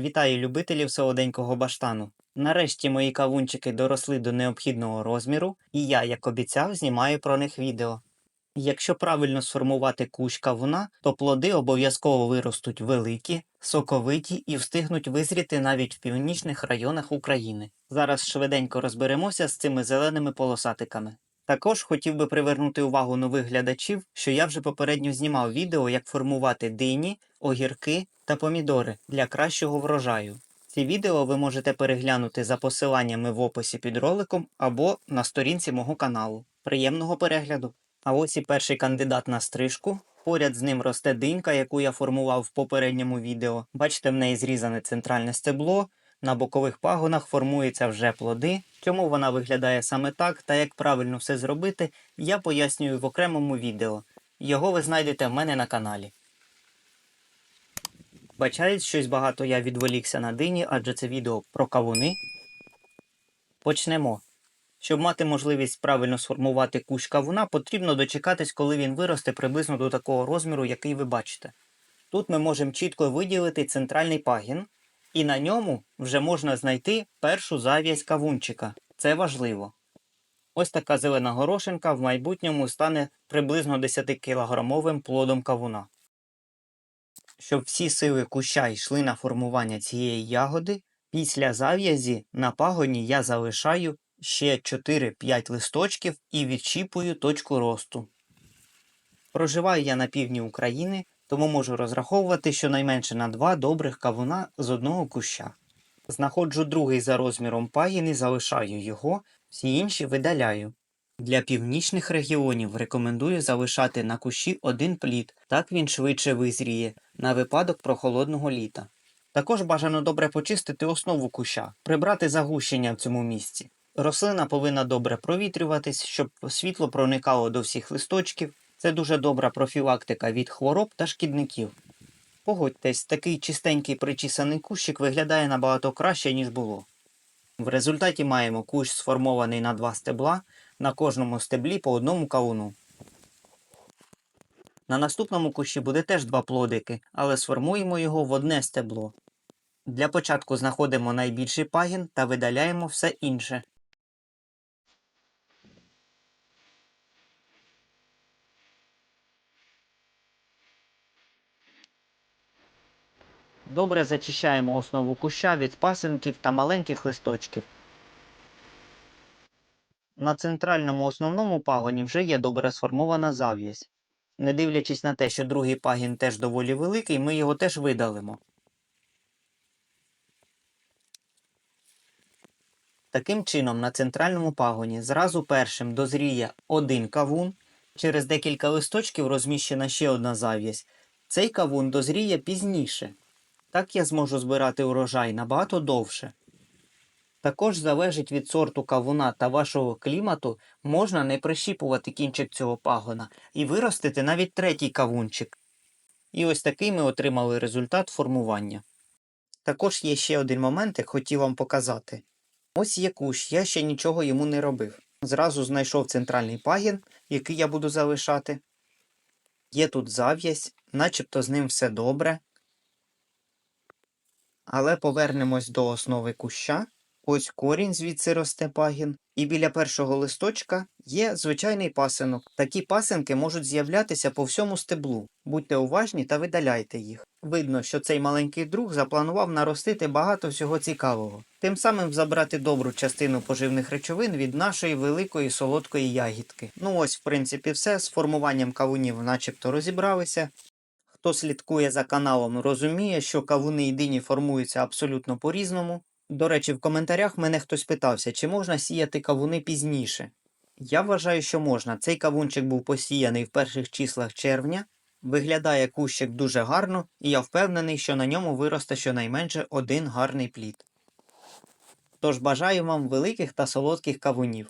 Вітаю любителів солоденького баштану. Нарешті мої кавунчики доросли до необхідного розміру, і я, як обіцяв, знімаю про них відео. Якщо правильно сформувати кущ кавуна, то плоди обов'язково виростуть великі, соковиті і встигнуть визріти навіть в північних районах України. Зараз швиденько розберемося з цими зеленими полосатиками. Також хотів би привернути увагу нових глядачів, що я вже попередньо знімав відео, як формувати дині, огірки та помідори для кращого врожаю. Ці відео ви можете переглянути за посиланнями в описі під роликом або на сторінці мого каналу. Приємного перегляду! А ось і перший кандидат на стрижку. Поряд з ним росте динька, яку я формував в попередньому відео. Бачите, в неї зрізане центральне стебло, на бокових пагонах формуються вже плоди. Чому вона виглядає саме так та як правильно все зробити, я пояснюю в окремому відео. Його ви знайдете в мене на каналі. Бачають, щось багато я відволікся на дині, адже це відео про кавуни. Почнемо. Щоб мати можливість правильно сформувати кущ кавуна, потрібно дочекатись, коли він виросте приблизно до такого розміру, який ви бачите. Тут ми можемо чітко виділити центральний пагін, і на ньому вже можна знайти першу зав'язь кавунчика. Це важливо. Ось така зелена горошинка в майбутньому стане приблизно 10-кілограмовим плодом кавуна. Щоб всі сили куща йшли на формування цієї ягоди, після зав'язі на пагоні я залишаю ще 4-5 листочків і відчіпую точку росту. Проживаю я на півдні України, тому можу розраховувати щонайменше на два добрих кавуна з одного куща. Знаходжу другий за розміром пагін і залишаю його, всі інші видаляю. Для північних регіонів рекомендую залишати на кущі один плід, так він швидше визріє на випадок прохолодного літа. Також бажано добре почистити основу куща, прибрати загущення в цьому місці. Рослина повинна добре провітрюватись, щоб світло проникало до всіх листочків. Це дуже добра профілактика від хвороб та шкідників. Погодьтесь, такий чистенький причісаний кущик виглядає набагато краще, ніж було. В результаті маємо кущ сформований на два стебла, на кожному стеблі по одному кавуну. На наступному кущі буде теж два плодики, але сформуємо його в одне стебло. Для початку знаходимо найбільший пагін та видаляємо все інше. Добре зачищаємо основу куща від пасинків та маленьких листочків. На центральному основному пагоні вже є добре сформована зав'язь. Не дивлячись на те, що другий пагін теж доволі великий, ми його теж видалимо. Таким чином, на центральному пагоні зразу першим дозріє один кавун, через декілька листочків розміщена ще одна зав'язь. Цей кавун дозріє пізніше. Так я зможу збирати урожай набагато довше. Також залежить від сорту кавуна та вашого клімату, можна не прищіпувати кінчик цього пагона і виростити навіть третій кавунчик. І ось такий ми отримали результат формування. Також є ще один момент, як хотів вам показати. Ось є кущ, я ще нічого йому не робив. Зразу знайшов центральний пагін, який я буду залишати. Є тут зав'язь, начебто з ним все добре. Але повернемось до основи куща. Ось корінь звідси росте пагін, і біля першого листочка є звичайний пасинок. Такі пасинки можуть з'являтися по всьому стеблу. Будьте уважні та видаляйте їх. Видно, що цей маленький друг запланував наростити багато всього цікавого, тим самим забрати добру частину поживних речовин від нашої великої солодкої ягідки. Ну ось, в принципі, все з формуванням кавунів, начебто, розібралися. Хто слідкує за каналом, розуміє, що кавуни і дині формуються абсолютно по-різному. До речі, в коментарях мене хтось питався, чи можна сіяти кавуни пізніше. Я вважаю, що можна. Цей кавунчик був посіяний в перших числах червня. Виглядає кущик дуже гарно, і я впевнений, що на ньому виросте щонайменше один гарний плід. Тож бажаю вам великих та солодких кавунів.